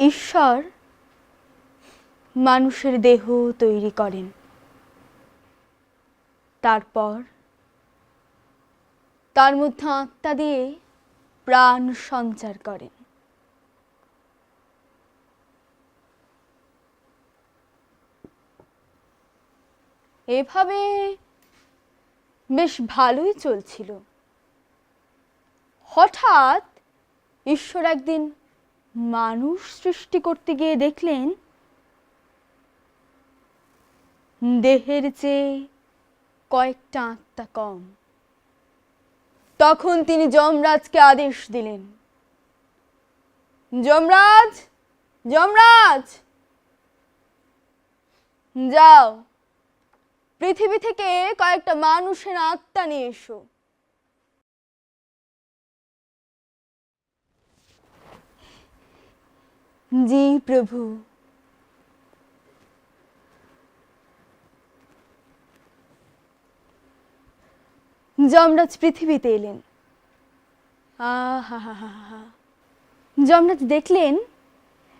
ঈশ্বর মানুষের দেহ তৈরি করেন। তারপর তার মধ্যে আত্মা দিয়ে প্রাণ সঞ্চার করেন। এভাবে বেশ ভালোই চলছিল। হঠাৎ ঈশ্বর একদিন মানুষ সৃষ্টি করতে গিয়ে দেখলেন, দেহের চেয়ে কয়েকটা আত্মা কম। তখন তিনি যমরাজকে আদেশ দিলেন, যমরাজ যমরাজ! যাও, পৃথিবী থেকে কয়েকটা মানুষের আত্মা নিয়ে এসো। জি প্রভু। যমরাজ পৃথিবীতে এলেন। যমরাজ দেখলেন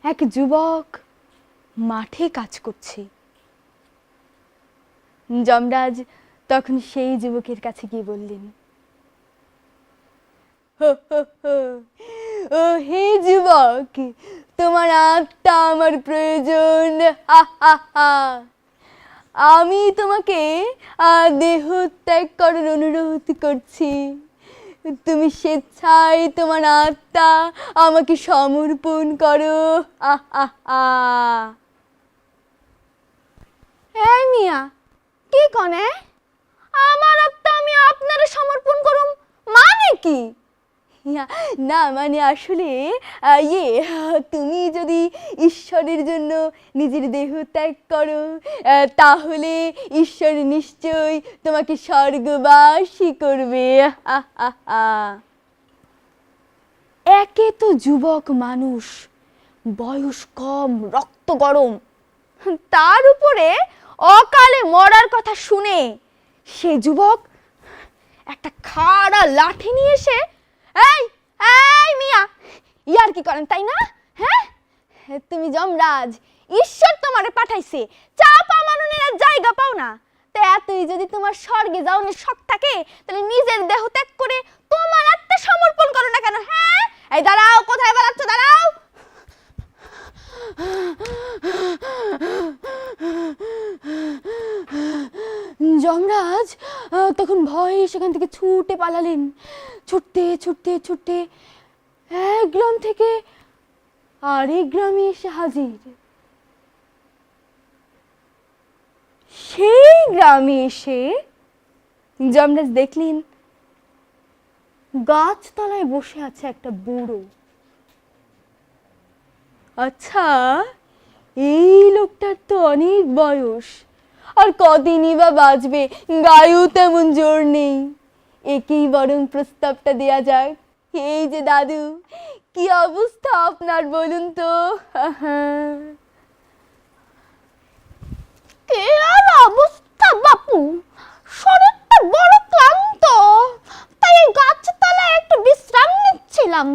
এক যুবক মাঠে কাজ করছে। যমরাজ তখন সেই যুবকের কাছে গিয়ে বললেন "হো, হো, হো, ও হে যুবক তোমার আত্মা আমার প্রয়োজন। হা। আমি তোমাকে দেহ ত্যাগ করার অনুরোধ করছি। তুমি স্বেচ্ছায় তোমার আত্মা আমাকে সমর্পণ করো। এই মিয়া, কি কনে? আমার আত্মা আমি আপনারে সমর্পণ করুম মানে কি? না মানে আসলে ইয়ে তুমি যদি ঈশ্বরের জন্য নিজের দেহ ত্যাগ করো তাহলে ঈশ্বর নিশ্চয়ই তোমাকে স্বর্গবাসী করবে। একে তো যুবক মানুষ, বয়স কম, রক্ত গরম তার উপরে অকালে মরার কথা শুনে সে যুবক একটা খাড়া লাঠি নিয়ে এসে এই এই মিয়া, ইয়ার কি করেন, তাই না? হ্যাঁ? তুমি যমরাজ, ঈশ্বর তোমারে পাঠাইছে, চাপা মাননের আর জায়গা পাও না। তা এতই যদি তোমার স্বর্গে যাওয়ার শখ থাকে তাহলে নিজের দেহ ত্যাগ করে তোমার আত্মা সমর্পণ করো না কেন হ্যাঁ? এই দাঁড়াও, কোথায় বেড়াচ্ছ? দাঁড়াও। যমরাজ তখন ভয়ে সেখান থেকে ছুটে পালালেন। ছুটতে ছুটতে ছুটতে এক গ্রাম থেকে আরেক গ্রামে এসে হাজির। সেই গ্রামে এসে যমরাজ দেখলেন গাছতলায় বসে আছে একটা বুড়ো। আচ্ছা এই লোকটার তো অনেক বয়স, আর কদিনই বা বাঁচবে, গায়েও তেমন জোর নেই। একেই বরং প্রস্তাবটা দেয়া যাক। এই যে দাদু কি অবস্থা আপনার বলুন তো? কি আর অবস্থা বাপু শরীরটা বড় ক্লান্ত। তাই এই গাছতলায় একটু বিশ্রাম নিচ্ছিলাম।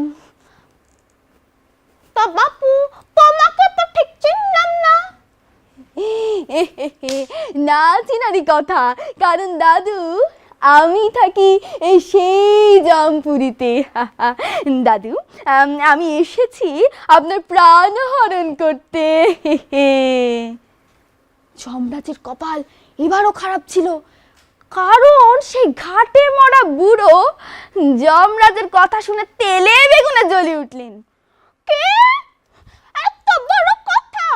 তা বাপু তোমাকে তো ঠিক চিনলাম না। না চিনারি কথা কারণ দাদু আমি থাকি সেই জামপুরিতে। দাদু আমি এসেছি আপনার প্রাণ হরণ করতে। যমরাজের কপাল এবারও খারাপ ছিল। কারণ সেই ঘাটে মরা বুড়ো যমরাজের কথা শুনে তেলে বেগুনে জ্বলে উঠলেন। কে এত বড় কথা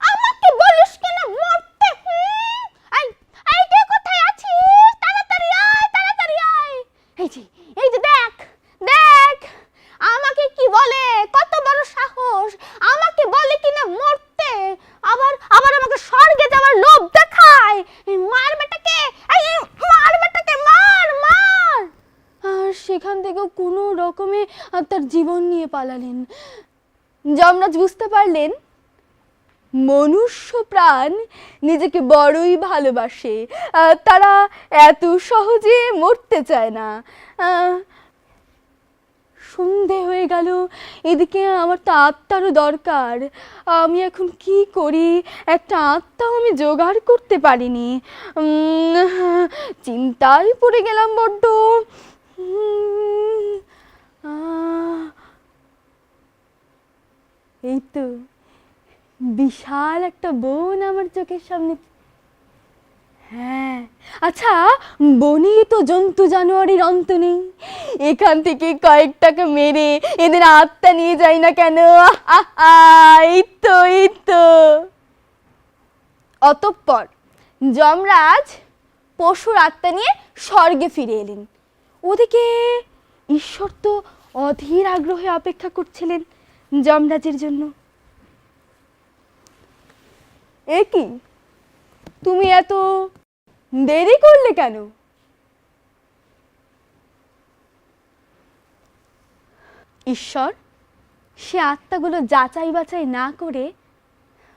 আমাকে বলিস কেন মরতে হুম? এই এই কে কোথায় আছিস তাড়াতাড়ি আয় তাড়াতাড়ি আয় এই যে এই যে দেখ দেখ আমাকে কি বলে কত বড় সাহস আমাকে বলে কিনা মরতে আবার আবার আমাকে স্বর্গে যাওয়ার লোভ দেখায় এই মার বেটাকে এই এই মার বেটাকে মার মার আর সেখান থেকেও কোনো রকমে আহ, তার নিয়ে পালালেন। যমরাজ বুঝতে পারলেন, মনুষ্য প্রাণ নিজেকে বড়ই ভালোবাসে। তারা এত সহজে মরতে চায় না। সন্ধে হয়ে গেল, এদিকে আমার তো আত্মারও দরকার। আমি এখন কি করি? একটা আত্মাও আমি জোগাড় করতে পারিনি। চিন্তায় পড়ে গেলাম বড্ড। এই তো বিশাল একটা বন আমার চোখের সামনে। হ্যাঁ আচ্ছা বনে তো জন্তু জানোয়ারের অন্ত নেই। এখান থেকে কয়েকটাকে মেরে এদের আত্মা নিয়ে যাই না কেন? তো, এই তো। অতঃপর যমরাজ পশুর আত্মা নিয়ে স্বর্গে ফিরে এলেন। ওদিকে ঈশ্বর তো অধীর আগ্রহে অপেক্ষা করছিলেন। যমরাজের জন্য। এ কি? তুমি এত দেরি করলে কেন? ঈশ্বর, সে আত্মাগুলো যাচাই বাছাই না করে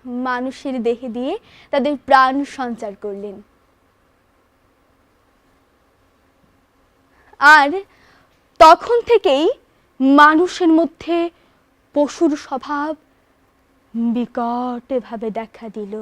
মানুষের দেহে দিয়ে তাদের প্রাণ সঞ্চার করলেন। আর তখন থেকেই মানুষের মধ্যে পশুর স্বভাব বিকটভাবে দেখা দিল।